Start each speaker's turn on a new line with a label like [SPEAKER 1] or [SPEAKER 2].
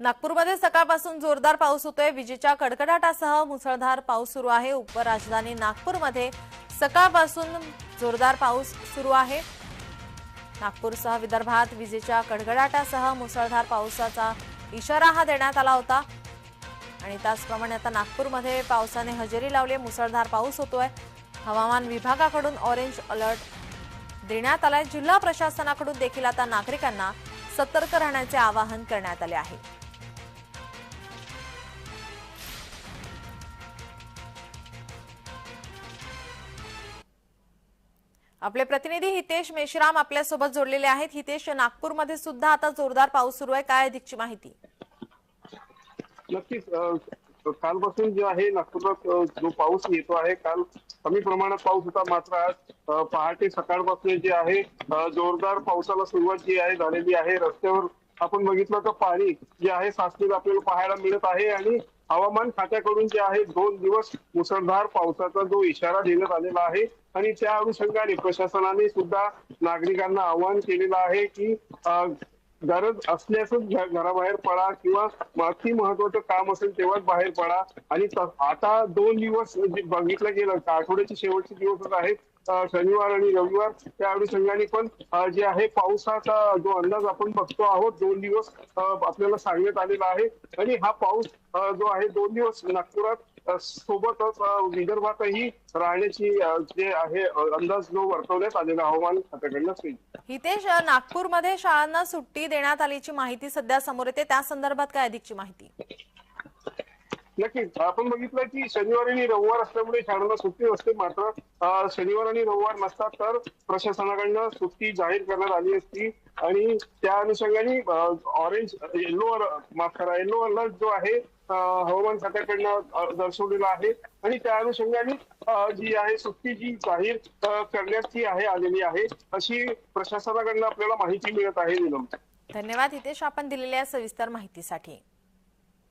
[SPEAKER 1] नागपूरमध्ये सकाळपासून जोरदार पाऊस होतोय. विजेच्या कडकडाटासह मुसळधार पाऊस सुरू आहे. उपराजधानी नागपूरमध्ये सकाळपासून जोरदार पाऊस सुरू आहे. नागपूरसह विदर्भात विजेच्या कडकडाटासह मुसळधार पावसाचा इशारा हा देण्यात आला होता. आणि त्याचप्रमाणे आता नागपूरमध्ये पावसाने हजेरी लावली मुसळधार पाऊस होतोय. हवामान विभागाकडून ऑरेंज अलर्ट देण्यात आलाय. जिल्हा प्रशासनाकडून देखील आता नागरिकांना सतर्क राहण्याचे आवाहन करण्यात आले आहे. आपले प्रतिनिधी हितेश मेश्राम आपल्यासोबत जोडलेले आहेत. हितेश नागपूरमध्ये सुद्धा आता जोरदार पाऊस सुरू आहे. काय अधिकची माहिती?
[SPEAKER 2] नक्कीच कालपासून जे आहे नागपूरला जो पाऊस येतो आहे काल कमी प्रमाणात पाऊस होता. मात्र आज पहाटे सकाळपासून जे आहे जोरदार पावसाला सुरुवात जी आहे झालेली आहे. रस्त्यावर आपण बघितलं तर पाणी जे आहे साचलेलं आपल्याला पाहायला मिळत आहे आणि हवामान खात्याकडून जे आहे दोन दिवस मुसळधार पावसाचा जो इशारा देण्यात आलेला आहे. आणि त्या अनुषंगाने प्रशासनाने सुद्धा नागरिकांना आवाहन केलेलं आहे की गरज असल्यासच घराबाहेर पडा किंवा अति महत्वाचं काम असेल तेव्हाच बाहेर पडा. आणि आता दोन दिवस जे बघितलं गेलं आठवड्याचे शेवटचे दिवस आहेत. शनिवार आणि रविवार त्या अनुषंगाने पण जे आहे पावसाचा जो अंदाज आपण बघतो आहोत दोन दिवस आपल्याला सांगण्यात आलेला आहे. आणि हा पाऊस जो आहे दोन दिवस नागपुरात सोबतच विदर्भातही राहण्याची जे आहे अंदाज जो वर्तवण्यात आलेला हवामान खात्याकडनं असेल
[SPEAKER 1] हितेश नागपूरमध्ये शाळांना सुट्टी देण्यात आल्याची माहिती सध्या समोर येते. त्या संदर्भात काय अधिकची माहिती?
[SPEAKER 2] नक्कीच आपण बघितलं की शनिवार आणि रविवार असल्यामुळे शाळांना सुट्टी असते मात्र शनिवार आणि रविवार नसतात तर प्रशासनाकडनं सुट्टी जाहीर करण्यात आली असती. आणि त्या अनुषंगाने ऑरेंज येल्लो माफ करा येल्लो अलर्ट जो आहे हवामान खात्याकडनं दर्शवलेला आहे. आणि त्या अनुषंगाने जी आहे सुट्टी जी जाहीर करण्याची आहे आलेली आहे अशी प्रशासनाकडनं आपल्याला माहिती मिळत आहे निलम
[SPEAKER 1] धन्यवाद हितेश आपण दिलेल्या सविस्तर माहितीसाठी.